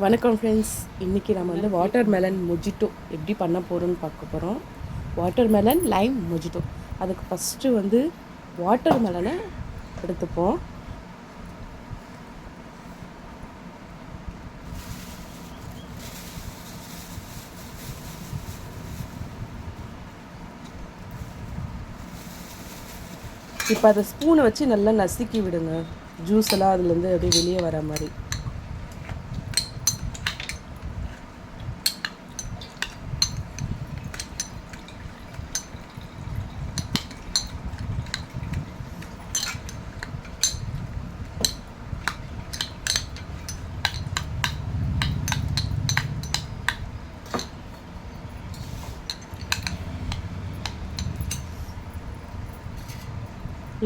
வணக்கம் ஃப்ரெண்ட்ஸ் இன்றைக்கி நம்ம வந்து வாட்டர் மெலன் மொஜிட்டோ எப்படி பண்ண போகிறோம்னு பார்க்க போகிறோம் வாட்டர் மெலன் லைம் மொஜிட்டோ அதுக்கு ஃபஸ்ட்டு வந்து வாட்டர் மெலனை எடுத்துப்போம். இப்போ அதை ஸ்பூனை வச்சு நல்லா நசுக்கி விடுங்க. ஜூஸ் எல்லாம் அதுலேருந்து அப்படியே வெளியே வர மாதிரி.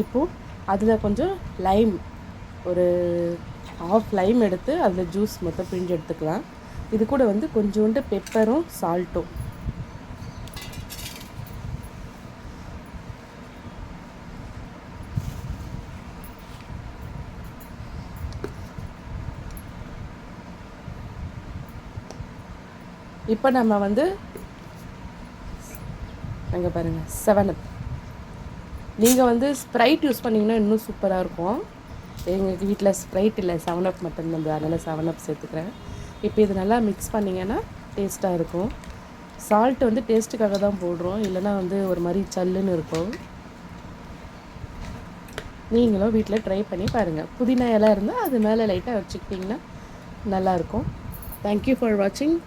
இப்போது அதில் கொஞ்சம் லைம் ஒரு ஆஃப் லைம் எடுத்து அதில் ஜூஸ் மொத்தம் பிழிஞ்சு எடுத்துக்கலாம். இது கூட வந்து கொஞ்சோண்டு பெப்பரும் சால்ட்டும் இப்போ நம்ம வந்து அங்கே பாருங்கள் செவனப் நீங்கள் வந்து ஸ்ப்ரைட் யூஸ் பண்ணிங்கன்னா இன்னும் சூப்பராக இருக்கும். எங்கள் வீட்டில் ஸ்ப்ரைட் இல்லை செவன் அப் மட்டும் வந்து அதனால் செவன் அப் சேர்த்துக்கிறேன். இப்போ இது நல்லா மிக்ஸ் பண்ணிங்கன்னா டேஸ்ட்டாக இருக்கும். சால்ட் வந்து டேஸ்ட்டுக்காக தான் போடுறோம். இல்லைனா வந்து ஒரு மாதிரி சல்லுன்னு இருக்கும். நீங்களும் வீட்டில் ட்ரை பண்ணி பாருங்கள் புதினா இலை இருந்தால் அது மேலே லைட்டாக வச்சுக்கிட்டிங்கன்னா நல்லாயிருக்கும் தேங்க்யூ ஃபார் வாட்சிங்